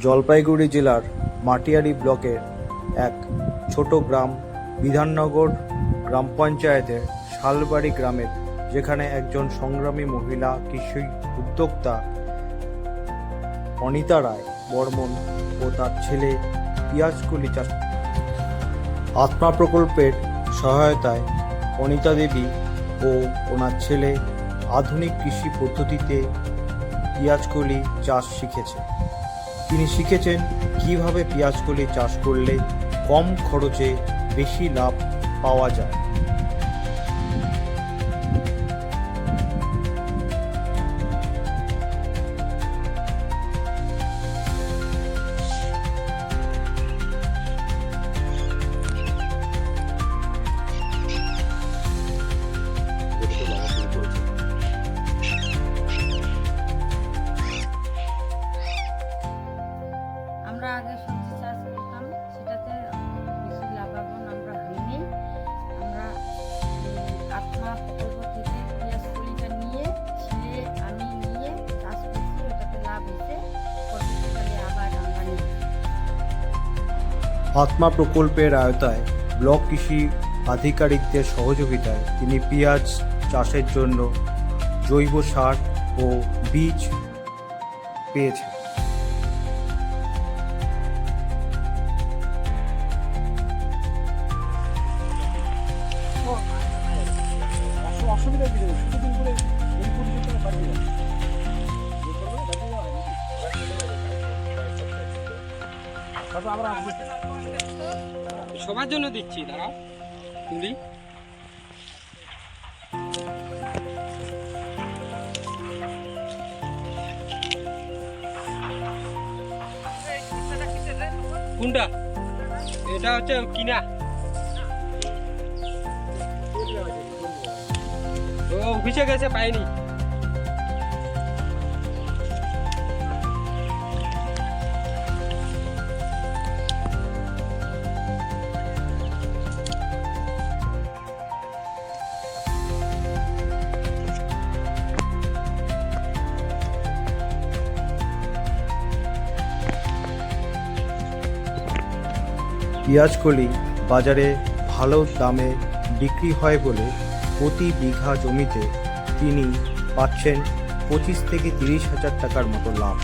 জলপাইগুড়ি জেলার মাটিয়ারি ব্লকের এক ছোট গ্রাম বিধাননগর গ্রাম পঞ্চায়েতের শালবাড়ি গ্রামের, যেখানে একজন সংগ্রামী মহিলা, কৃষি উদ্যোক্তা অনিতা রায় বর্মন ও তার ছেলে পিয়াজকুলি চাষ আত্মা প্রকল্পের সহায়তায় অনিতা দেবী ও ওনার ছেলে আধুনিক কৃষি পদ্ধতিতে পেঁয়াজকলি চাষ শিখেছে। তিনি শিখেছেন কীভাবে পেঁয়াজকলি চাষ করলে কম খরচে বেশি লাভ পাওয়া যায়। আত্মা প্রকল্পের আয়তায় ব্লক কৃষি আধিকারিকদের সহযোগিতায় তিনি পেঁয়াজ চাষের জন্য জৈব সার ও বীজ পেয়েছেন। অসুবিধা কি? শুধু দিন করে সবার জন্য দিচ্ছি দাঁড়াও। তুলি। কোনটা? এটা হচ্ছে কিনা। ও অফিসে গেছে পাইনি। পেঁয়াজকলি বাজারে ভালো দামে বিক্রি হয় বলে প্রতি বিঘা জমিতে তিনি পাচ্ছেন পঁচিশ থেকে তিরিশ হাজার টাকার মতো লাভ।